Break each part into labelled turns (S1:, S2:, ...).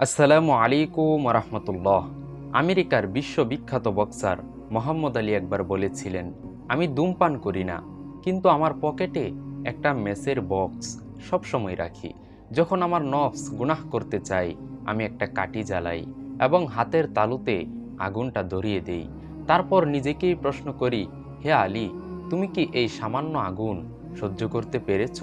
S1: আসসালামু আলাইকুম রহমতুল্লাহ আমেরিকার বিশ্ববিখ্যাত বক্সার মোহাম্মদ আলী একবার বলেছিলেন, আমি ধূমপান করি না, কিন্তু আমার পকেটে একটা মেসের বক্স সবসময় রাখি। যখন আমার নফস গুনাহ করতে চাই, আমি একটা কাঠি জ্বালাই এবং হাতের তালুতে আগুনটা ধরিয়ে দেই। তারপর নিজেকেই প্রশ্ন করি, হে আলী, তুমি কি এই সামান্য আগুন সহ্য করতে পেরেছ?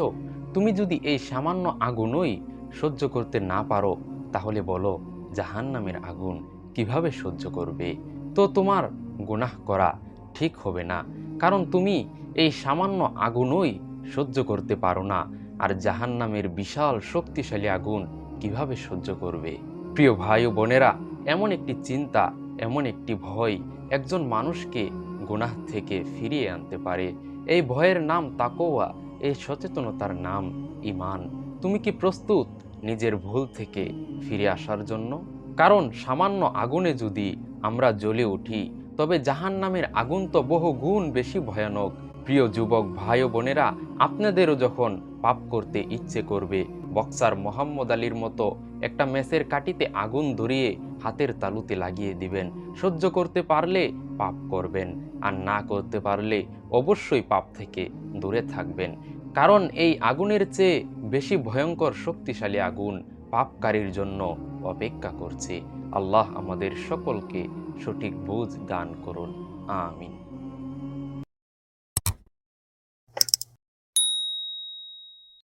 S1: তুমি যদি এই সামান্য আগুনই সহ্য করতে না পারো তাহলে বলো, জাহান্নামের আগুন কীভাবে সহ্য করবে? তো তোমার গুনাহ করা ঠিক হবে না, কারণ তুমি এই সামান্য আগুনই সহ্য করতে পারো না, আর জাহান্নামের বিশাল শক্তিশালী আগুন কীভাবে সহ্য করবে? প্রিয় ভাই ও বোনেরা, এমন একটি চিন্তা, এমন একটি ভয় একজন মানুষকে গুনাহ থেকে ফিরিয়ে আনতে পারে। এই ভয়ের নাম তাকোয়া এই সচেতনতার নাম ইমান। তুমি কি প্রস্তুত? নিজের ভুল থেকে ফিরে আসার জন্য। কারণ সামান্য আগুনে যদি আমরা জ্বলে উঠি, তবে জাহান নামের আগুন তো বহু গুণ বেশি ভয়ানক। প্রিয় যুবক ভাই বোনেরা, আপনাদেরও যখন পাপ করতে ইচ্ছে করবে, বক্সার মোহাম্মদ আলীর মতো একটা মেসের কাটিতে আগুন ধরিয়ে হাতের তালুতে লাগিয়ে দিবেন, সহ্য করতে পারলে পাপ করবেন, আর না করতে পারলে অবশ্যই পাপ থেকে দূরে থাকবেন। কারণ এই আগুনের চেয়ে বেশি ভয়ঙ্কর শক্তিশালী আগুন পাপকারীর জন্য অপেক্ষা করছে। আল্লাহ আমাদের সকলকে সঠিক বুঝ দান করুন। আমিন।